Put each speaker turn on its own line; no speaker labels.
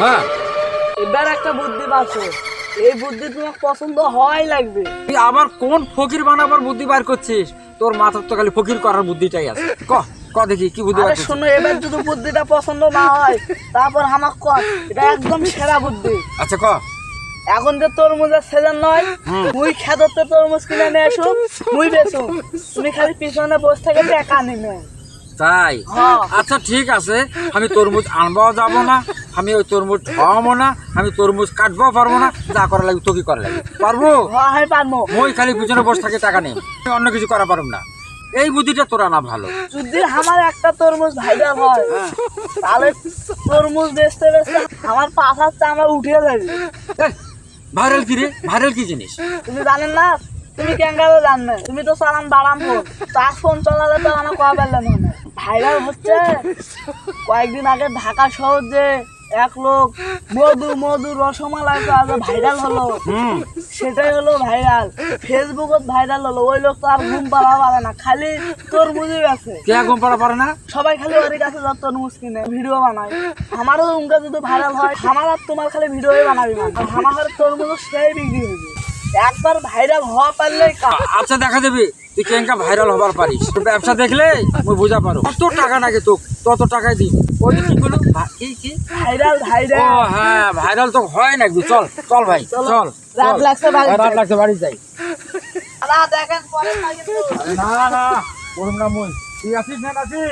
হ্যাঁ
এবার একটা বুদ্ধি পাচ্ছ এই বুদ্ধি তোমার পছন্দ হয় লাগবে।
তুই আবার কোন ফকির বানাবার বুদ্ধি বার করছিস? তোর মাথার তো খালি ফকির করার বুদ্ধিটাই আছে। ক ক দেখি কি বুদ্ধি
আরে শোনো এবার যদি বুদ্ধিটা পছন্দ না হয় তারপর আমাক কর এটা একদম সেরা বুদ্ধি।
আচ্ছা ক।
এখন যে তরমুজের সিজন নয়। মুই খেদতে তরমুজ কিনে নিয়ে এসো মুই তুমি খালি পিছনে বসে থেকে টাকা নিবে।
তাই?
হ্যাঁ।
আচ্ছা ঠিক আছে। আমি তরমুজ আনবাও যাব না আমি ওই তরমুজ খাওয়াবো না আমি তরমুজ কাটবো পারব না যা করা লাগবে তোকে করা লাগবে। পারব?
হ্যাঁ পারব।
মই খালি পিছনে বসে থাকে টাকা নেই। আমি অন্য কিছু করা পারব না। এই বুদ্ধিটা তোরা না ভালো।
যদি আমার একটা তরমুজ ভাইরাল হয় তাহলে তরমুজ বেচতে বেচতে আমার পাশার চামড়া উঠে যাবে
ভাইরাল কি রে? ভাইরাল কি জিনিস?
তুমি জানেন না তুমি ক্যাঙ্গারও জানবে তুমি তো চালান বাড়ান ফোন তার ফোন চালালে তো আমার কয়া পারলেন না ভাইরাল হচ্ছে। কয়েকদিন আগে ঢাকা শহর যে এক লোক মধু মধু রসমালাই ভাইরাল হলো। সেটাই হলো ভাইরাল। ফেসবুকত ভাইরাল হলো। ওই লোক তো আর ঘুম পাড়া পারে না। খালি তরমুজই আছে
কে ঘুম পাড়া পারে না?
সবাই খালি ওর কাছে যত তরমুজ কিনে ভিডিও বানায়। আমারও উনকা যদি ভাইরাল হয় আমার আর তোমার খালি ভিডিওই বানাবি না আমার তরমুজ সেই বিক্রি হয়েছে একবার ভাইরাল হওয়া পারলেই কাজ
আচ্ছা দেখা যাবে। তুই কেঙ্কা ভাইরাল হবার পারিস। তোর ব্যবসা দেখলে আমি বুঝা পারো। কত টাকা নাকি তোক? তত টাকায় দিই ওই কি বলো? কি কি?
ভাইরাল
ও হ্যাঁ ভাইরাল তো হয় নাকি? চল চল ভাই
চল। রাত লাগছে বাড়ি
রাত লাগছে বাড়ি যাই।
দাদা দেখেন পরে না
না না। করুন না মই। তুই আসিস না নাকি